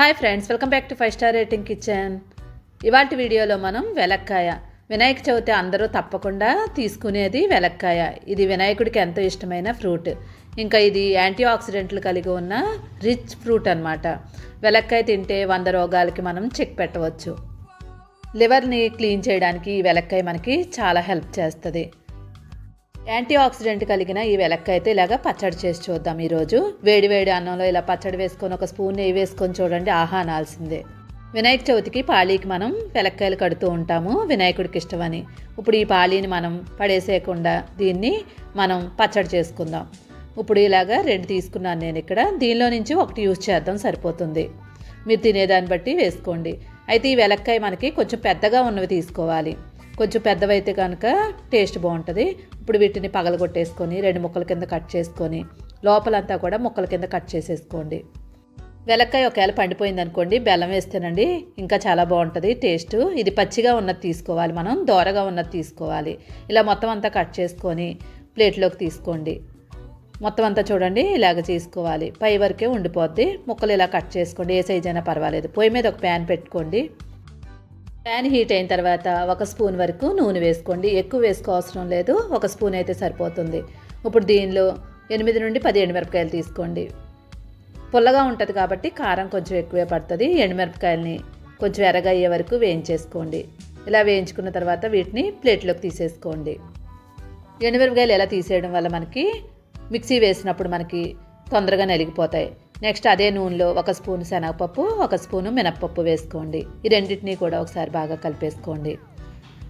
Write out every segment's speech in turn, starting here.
Hi friends welcome back to five star rating kitchen ఇవాటి వీడియోలో మనం వెలక్కాయ వినాయక చవితి అందరూ తప్పకుండా తీసుకునేది వెలక్కాయ ఇది వినాయకుడికి ఎంతో ఇష్టమైన ఫ్రూట్ ఇంకా ఇది యాంటీ ఆక్సిడెంట్లు కలిగి ఉన్న రిచ్ ఫ్రూట్ అనమాట వెలక్కాయ తింటే వంద రోగాలకి మనం చెక్ పెట్టవచ్చు లివర్ని క్లీన్ చేయడానికి ఈ వెలక్కాయ మనకి చాలా హెల్ప్ చేస్తుంది యాంటీ ఆక్సిడెంట్ కలిగిన ఈ వెలక్క అయితే ఇలాగ పచ్చడి చేసి చూద్దాం ఈరోజు వేడివేడి అన్నంలో ఇలా పచ్చడి వేసుకొని ఒక స్పూన్ నెయ్యి వేసుకొని చూడండి ఆహా అనాల్సిందే వినాయక చవితికి పాళీకి మనం వెలక్కాయలు కడుతూ ఉంటాము వినాయకుడికి ఇష్టమని ఇప్పుడు ఈ పాళీని మనం పడేసేయకుండా దీన్ని మనం పచ్చడి చేసుకుందాం ఇప్పుడు ఇలాగా రెండు తీసుకున్నాను నేను ఇక్కడ దీనిలో నుంచి ఒకటి యూజ్ చేద్దాం సరిపోతుంది మీరు తినేదాన్ని బట్టి వేసుకోండి అయితే ఈ వెలక్కాయ మనకి కొంచెం పెద్దగా ఉన్నవి తీసుకోవాలి కొంచెం పెద్దవైతే కనుక టేస్ట్ బాగుంటుంది ఇప్పుడు వీటిని పగలగొట్టేసుకొని రెండు ముక్కల కింద కట్ చేసుకొని లోపలంతా కూడా ముక్కల కింద కట్ చేసేసుకోండి వెలక్కాయ ఒకవేళ పండిపోయింది అనుకోండి బెల్లం వేస్తేనండి ఇంకా చాలా బాగుంటుంది టేస్ట్ ఇది పచ్చిగా ఉన్నది తీసుకోవాలి మనం దోరగా ఉన్నది తీసుకోవాలి ఇలా మొత్తం అంతా కట్ చేసుకొని ప్లేట్లోకి తీసుకోండి మొత్తం అంతా చూడండి ఇలాగ చేసుకోవాలి పై వరకే ఉండిపోద్ది ముక్కలు ఇలా కట్ చేసుకోండి ఏ సైజ్ అయినా పర్వాలేదు పొయ్యి మీద ఒక ప్యాన్ పెట్టుకోండి ప్యాన్ హీట్ అయిన తర్వాత ఒక స్పూన్ వరకు నూనె వేసుకోండి ఎక్కువ వేసుకో అవసరం లేదు ఒక స్పూన్ అయితే సరిపోతుంది ఇప్పుడు దీనిలో ఎనిమిది నుండి పది ఎండుమిరపకాయలు తీసుకోండి పుల్లగా ఉంటుంది కాబట్టి కారం కొంచెం ఎక్కువే పడుతుంది ఎండుమిరపకాయలని కొంచెం ఎర్రగా అయ్యే వరకు వేయించేసుకోండి ఇలా వేయించుకున్న తర్వాత వీటిని ప్లేట్లోకి తీసేసుకోండి ఎండుమిరపకాయలు ఎలా తీసేయడం వల్ల మనకి మిక్సీ వేసినప్పుడు మనకి తొందరగా నలిగిపోతాయి నెక్స్ట్ అదే నూనెలో ఒక స్పూన్ శనగపప్పు ఒక స్పూను మినప్పప్పు వేసుకోండి ఈ రెండింటినీ కూడా ఒకసారి బాగా కలిపేసుకోండి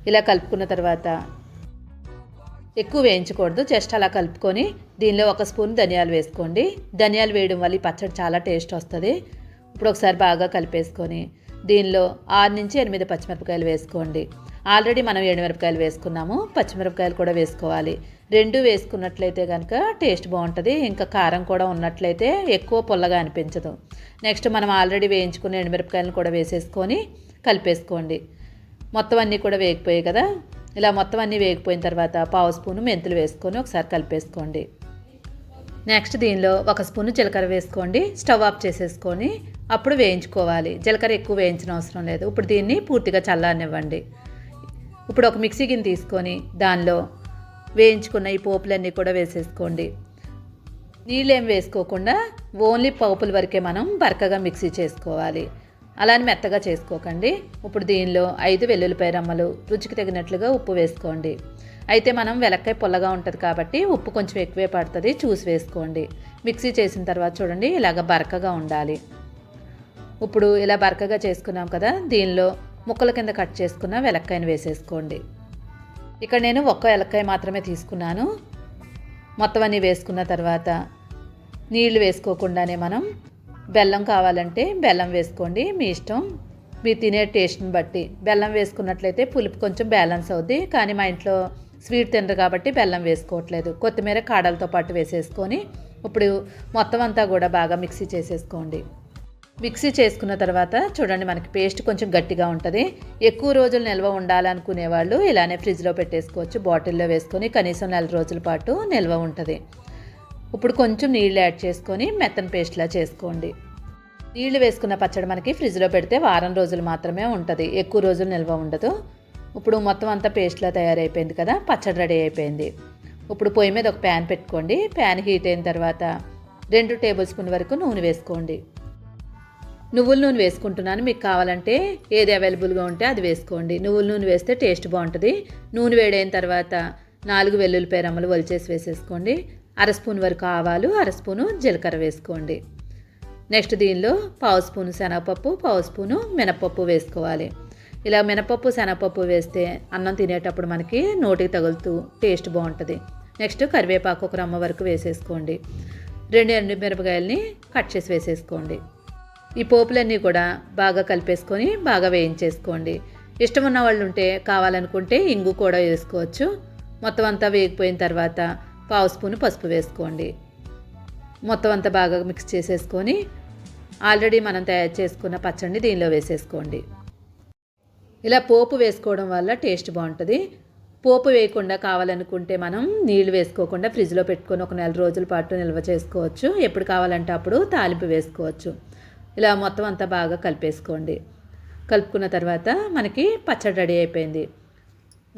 ఇలా కలుపుకున్న తర్వాత ఎక్కువ వేయించకూడదు జస్ట్ అలా కలుపుకొని దీనిలో ఒక స్పూన్ ధనియాలు వేసుకోండి ధనియాలు వేయడం వల్ల పచ్చడి చాలా టేస్ట్ వస్తుంది ఇప్పుడు ఒకసారి బాగా కలిపేసుకొని దీనిలో ఆరు నుంచి ఎనిమిది పచ్చిమిరపకాయలు వేసుకోండి ఆల్రెడీ మనం ఏడు మిరపకాయలు వేసుకున్నాము పచ్చిమిరపకాయలు కూడా వేసుకోవాలి రెండు వేసుకున్నట్లయితే కనుక టేస్ట్ బాగుంటుంది ఇంకా కారం కూడా ఉన్నట్లయితే ఎక్కువ పుల్లగా అనిపించదు నెక్స్ట్ మనం ఆల్రెడీ వేయించుకున్న ఎండుమిరపకాయలను కూడా వేసేసుకొని కలిపేసుకోండి మొత్తం అన్నీ కూడా వేగిపోయాయి కదా ఇలా మొత్తం అన్నీ వేగిపోయిన తర్వాత పావు స్పూను మెంతులు వేసుకొని ఒకసారి కలిపేసుకోండి నెక్స్ట్ దీనిలో ఒక స్పూను జీలకర్ర వేసుకోండి స్టవ్ ఆఫ్ చేసేసుకొని అప్పుడు వేయించుకోవాలి జీలకర్ర ఎక్కువ వేయించిన అవసరం లేదు ఇప్పుడు దీన్ని పూర్తిగా చల్లనివ్వండి ఇప్పుడు ఒక మిక్సీ గిన్నె తీసుకొని దానిలో వేయించుకున్న ఈ పోపులన్నీ కూడా వేసేసుకోండి నీళ్ళేం వేసుకోకుండా ఓన్లీ పోపుల వరకే మనం బరకగా మిక్సీ చేసుకోవాలి అలానే మెత్తగా చేసుకోకండి ఇప్పుడు దీనిలో ఐదు వెల్లుల్లిపాయ రమ్మలు రుచికి తగినట్లుగా ఉప్పు వేసుకోండి అయితే మనం వెలక్కాయ పొల్లగా ఉంటుంది కాబట్టి ఉప్పు కొంచెం ఎక్కువే పడుతుంది చూసి వేసుకోండి మిక్సీ చేసిన తర్వాత చూడండి ఇలాగ బరకగా ఉండాలి ఇప్పుడు ఇలా బరకగా చేసుకున్నాం కదా దీనిలో ముక్కల కింద కట్ చేసుకున్న వెలక్కాయను వేసేసుకోండి ఇక్కడ నేను ఒక్క ఎలక్కాయ మాత్రమే తీసుకున్నాను మొత్తం అన్నీ వేసుకున్న తర్వాత నీళ్లు వేసుకోకుండానే మనం బెల్లం కావాలంటే బెల్లం వేసుకోండి మీ ఇష్టం మీ తినే టేస్ట్ని బట్టి బెల్లం వేసుకున్నట్లయితే పులుపు కొంచెం బ్యాలెన్స్ అవుద్ది కానీ మా ఇంట్లో స్వీట్ తినరు కాబట్టి బెల్లం వేసుకోవట్లేదు కొత్తిమీర కాడలతో పాటు వేసేసుకొని ఇప్పుడు మొత్తం అంతా కూడా బాగా మిక్సీ చేసేసుకోండి మిక్సీ చేసుకున్న తర్వాత చూడండి మనకి పేస్ట్ కొంచెం గట్టిగా ఉంటుంది ఎక్కువ రోజులు నిల్వ ఉండాలనుకునే వాళ్ళు ఇలానే ఫ్రిడ్జ్లో పెట్టేసుకోవచ్చు బాటిల్లో వేసుకొని కనీసం నెల రోజుల పాటు నిల్వ ఉంటుంది ఇప్పుడు కొంచెం నీళ్ళు యాడ్ చేసుకొని మెత్తని పేస్ట్లా చేసుకోండి నీళ్లు వేసుకున్న పచ్చడి మనకి ఫ్రిడ్జ్లో పెడితే వారం రోజులు మాత్రమే ఉంటుంది ఎక్కువ రోజులు నిల్వ ఉండదు ఇప్పుడు మొత్తం అంతా పేస్ట్లా తయారైపోయింది కదా పచ్చడి రెడీ అయిపోయింది ఇప్పుడు పొయ్యి మీద ఒక ప్యాన్ పెట్టుకోండి ప్యాన్ హీట్ అయిన తర్వాత రెండు టేబుల్ స్పూన్ వరకు నూనె వేసుకోండి నువ్వుల నూనె వేసుకుంటున్నాను మీకు కావాలంటే ఏది అవైలబుల్గా ఉంటే అది వేసుకోండి నువ్వుల నూనె వేస్తే టేస్ట్ బాగుంటుంది నూనె వేడైన తర్వాత నాలుగు వెల్లుల్లిపాయ రమ్మలు వలిచేసి వేసేసుకోండి అర స్పూన్ వరకు ఆవాలు అర స్పూను జీలకర్ర వేసుకోండి నెక్స్ట్ దీనిలో పావు స్పూను శనగపప్పు పావు స్పూను మినపప్పు వేసుకోవాలి ఇలా మినపప్పు శనగపప్పు వేస్తే అన్నం తినేటప్పుడు మనకి నోటికి తగులుతూ టేస్ట్ బాగుంటుంది నెక్స్ట్ కరివేపాకు ఒక రమ్మ వరకు వేసేసుకోండి రెండు ఎండు మిరపకాయలని కట్ చేసి వేసేసుకోండి ఈ పోపులన్నీ కూడా బాగా కలిపేసుకొని బాగా వేయించేసుకోండి ఇష్టం ఉన్న వాళ్ళు ఉంటే కావాలనుకుంటే ఇంగు కూడా వేసుకోవచ్చు మొత్తం అంతా వేగిపోయిన తర్వాత పావు స్పూన్ పసుపు వేసుకోండి మొత్తం అంతా బాగా మిక్స్ చేసేసుకొని ఆల్రెడీ మనం తయారు చేసుకున్న పచ్చడిని దీనిలో వేసేసుకోండి ఇలా పోపు వేసుకోవడం వల్ల టేస్ట్ బాగుంటుంది పోపు వేయకుండా కావాలనుకుంటే మనం నీళ్లు వేసుకోకుండా ఫ్రిడ్జ్లో పెట్టుకొని ఒక నెల రోజుల పాటు నిల్వ చేసుకోవచ్చు ఎప్పుడు కావాలంటే అప్పుడు తాలింపు వేసుకోవచ్చు ఇలా మొత్తం అంతా బాగా కలిపేసుకోండి కలుపుకున్న తర్వాత మనకి పచ్చడి రెడీ అయిపోయింది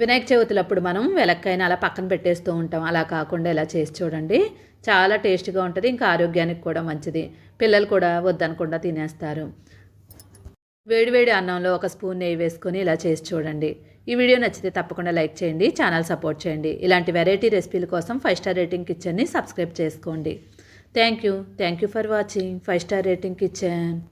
వినాయక చవితిలో అప్పుడు మనం వెలక్కైనా అలా పక్కన పెట్టేస్తూ ఉంటాం అలా కాకుండా ఇలా చేసి చూడండి చాలా టేస్ట్గా ఉంటుంది ఇంకా ఆరోగ్యానికి కూడా మంచిది పిల్లలు కూడా వద్దనకుండా తినేస్తారు వేడివేడి అన్నంలో ఒక స్పూన్ నెయ్యి వేసుకొని ఇలా చేసి చూడండి ఈ వీడియో నచ్చితే తప్పకుండా లైక్ చేయండి ఛానల్ సపోర్ట్ చేయండి ఇలాంటి వెరైటీ రెసిపీల కోసం ఫైవ్ స్టార్ రేటింగ్ కిచెన్ని సబ్స్క్రైబ్ చేసుకోండి Thank you. Thank you for watching 5-Star Rating Kitchen.